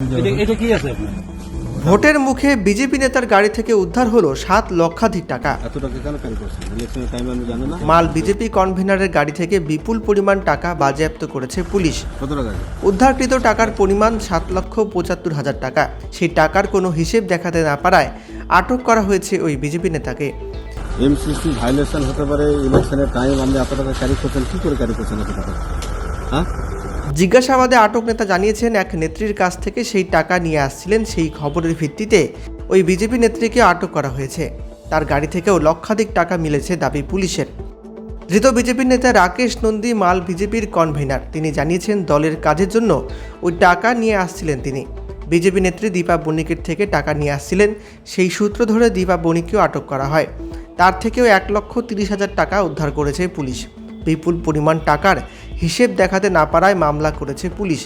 এটা এটা কি আছে ভোটের মুখে বিজেপি নেতার গাড়ি থেকে উদ্ধার হলো সাত লক্ষাধিক টাকা। মাল বিজেপি কনভেনারের গাড়ি থেকে বিপুল পরিমাণ টাকা বাজেয়াপ্ত করেছে পুলিশ? উদ্ধারকৃত টাকার পরিমাণ সাত লক্ষ পঁচাত্তর হাজার টাকা। সেই টাকার কোনো হিসেব দেখাতে না পারায় আটক করা হয়েছে ওই বিজেপি নেতাকে। এমসিসি ভাইলেশন হতে পারে ইলেকশনের টাইম আপনি এত টাকা ক্যারি করছেন কি করে ক্যারি করছেন এত টাকা? হ্যাঁ? জিজ্ঞাসাবাদে আটক নেতা জানিয়েছেন, এক নেত্রীর কাছ থেকে সেই টাকা নিয়ে আসছিলেন, সেই খবরের ভিত্তিতে ওই বিজেপি নেত্রীকে আটক করা হয়েছে। তার গাড়ি থেকেও লক্ষাধিক টাকা মিলেছে দাবি পুলিশের। ধৃত বিজেপি নেতা রাকেশ নন্দী মাল বিজেপির কনভেনার। তিনি জানিয়েছেন, দলের কাজের জন্য ওই টাকা নিয়ে আসছিলেন তিনি। বিজেপি নেত্রী দীপা বণিকের থেকে টাকা নিয়ে আসছিলেন, সেই সূত্র ধরে দীপা বণিককেও আটক করা হয়। তার থেকেও এক লক্ষ তিরিশ হাজার টাকা উদ্ধার করেছে পুলিশ। বিপুল পরিমাণ টাকার হিসেব দেখাতে না পারায় মামলা করেছে পুলিশ।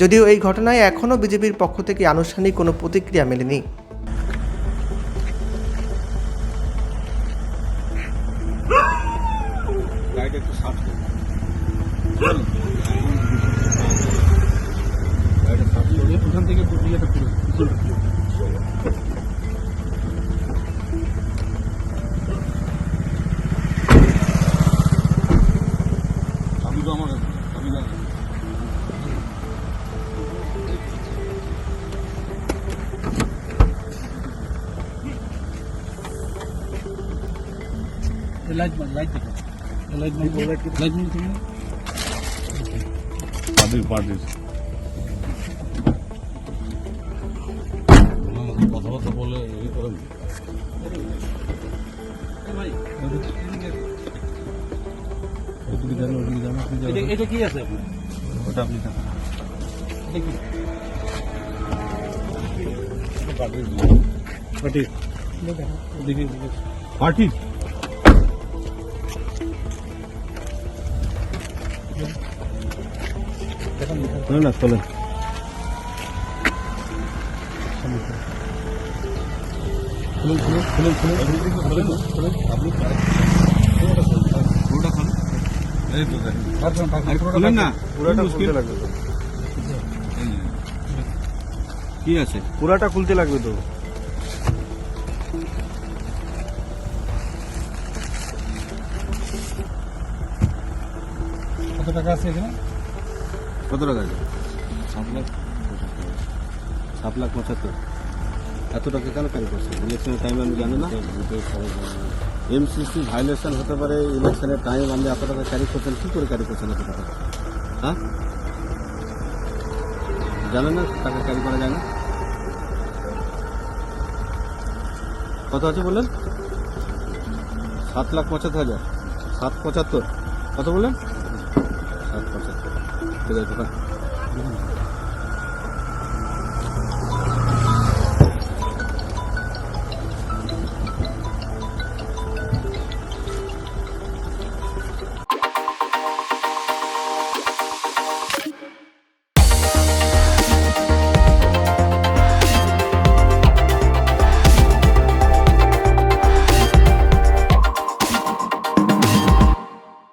যদিও এই ঘটনায় এখনও বিজেপির পক্ষ থেকে আনুষ্ঠানিক কোনো প্রতিক্রিয়া মেলেনি। ওখান থেকে পার্টির পার্টির কথাবার্তা বলে ই করেন ওদিকে যান ওদিকে যান আপনি যান। এটা- এটা কি আছে আপনার ওটা আপনি থাকুন এটা কি পার্টির পার্টি ওদিকে ওদিকে। পার্টি না না খুলুন খুলুন খুলুন খুলুন খুলুন খুলুন আপনি পুরোটা খান। এই তো দেখেন। খুলেন না পুরাটা মুশকিল। খুলতে লাগবে। তো কি আছে পুরাটা খুলতে লাগবে তো। কত টাকা আছে এখানে? কত টাকা আছে? সাত লাখ সাত লাখ পঁচাত্তর। এত টাকা কেন ক্যারি করছেন? ইলেকশনের টাইমে আমি জানি না। এমসিসি ভাইলেশন হতে পারে ইলেকশনের টাইম আপনি এত টাকা ক্যারি করছেন, কি করে ক্যারি করছেন এত টাকা? হ্যাঁ? জানেন না, টাকা ক্যারি করা যায় না? কত আছে বললেন? সাত লাখ পঁচাত্তর হাজার। সাত পঁচাত্তর। কত বললেন? সাত পঁচাত্তর। Saya.